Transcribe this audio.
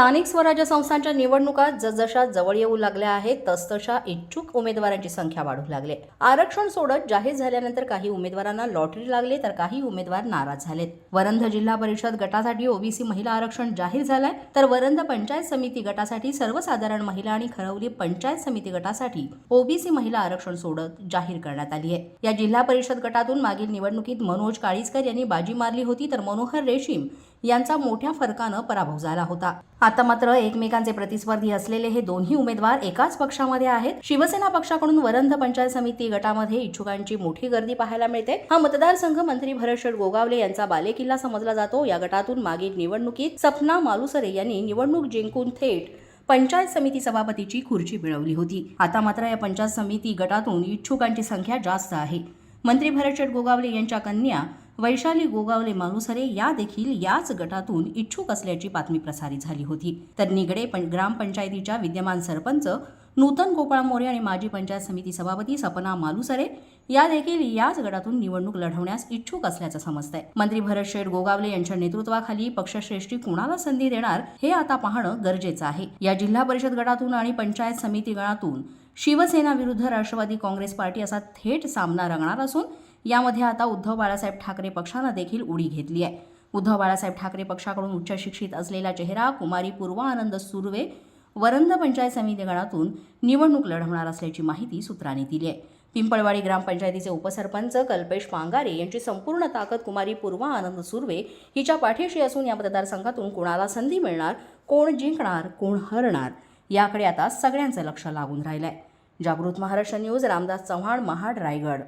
स्थानिक स्वराज्य संस्थांच्या निवडणुका जसजशा जवळ येऊ लागल्या आहेत तसतशा इच्छुक उमेदवारांची संख्या वाढू लागली. आरक्षण सोडत जाहीर झाल्यानंतर काही उमेदवारांना लॉटरी लागले तर काही उमेदवार नाराज झालेत. वरंध जिल्हा परिषद गटासाठी ओबीसी महिला आरक्षण जाहीर झालंय तर वरंध पंचायत समिती गटासाठी सर्वसाधारण महिला आणि खरवली पंचायत समिती गटासाठी ओबीसी महिला आरक्षण सोडत जाहीर करण्यात आली आहे. या जिल्हा परिषद गटातून मागील निवडणुकीत मनोज काळीजकर यांनी बाजी मारली होती तर मनोहर रेशीम यांचा मोठ्या फरकानं पराभव झाला होता. आता मात्र एकमेकांचे प्रतिस्पर्धी असलेले हे दोन्ही उमेदवार एकाच पक्षामध्ये आहेत. शिवसेना पक्षाकडून वरंध पंचायत समिती गटामध्ये इच्छुकांची मोठी गर्दी पाहायला मिळते. हा मतदारसंघ मंत्री भरतशेठ गोगावले यांचा बालेकिल्ला समजला जातो. या गटातून मागील निवडणुकीत सपना मालुसरे यांनी निवडणूक जिंकून थेट पंचायत समिती सभापतीची खुर्ची मिळवली होती. आता मात्र या पंचायत समिती गटातून इच्छुकांची संख्या जास्त आहे. मंत्री भरतशेठ गोगावले यांच्या कन्या वैशाली गोगावले मालुसरे या देखील याच गटातून इच्छुक असल्याची बातमी प्रसारित झाली होती. तर निगडे पण ग्रामपंचायतीच्या विद्यमान सरपंच नूतन गोपाळ मोरे आणि माजी पंचायत समिती सभापती सपना मालुसरे या देखील याच गटातून निवडणूक लढवण्यास इच्छुक असल्याचं समजतंय. मंत्री भरत शेठ गोगावले यांच्या नेतृत्वाखाली पक्षश्रेष्ठी कुणाला संधी देणार हे आता पाहणं गरजेचं आहे. या जिल्हा परिषद गटातून आणि पंचायत समिती गणातून शिवसेना विरुद्ध राष्ट्रवादी काँग्रेस पार्टी असा थेट सामना रंगणार असून यामध्ये आता उद्धव बाळासाहेब ठाकरे पक्षानं देखील उडी घेतली आहे. उद्धव बाळासाहेब ठाकरे पक्षाकडून उच्च शिक्षित असलेला चेहरा कुमारी पूर्वा आनंद सुर्वे वरंद पंचायत समिती गणातून निवडणूक लढवणार असल्याची माहिती सूत्रांनी दिली आहे. पिंपळवाडी ग्रामपंचायतीचे उपसरपंच कल्पेश पांगारे यांची संपूर्ण ताकद कुमारी पूर्वा आनंद सुर्वे हिच्या पाठीशी असून या मतदारसंघातून कोणाला संधी मिळणार कोण जिंकणार कोण हरणार याकडे आता सगळ्यांचं लक्ष लागून राहिलं आहे जागृत महाराष्ट्र न्यूज रामदास चव्हाण महाड रायगड.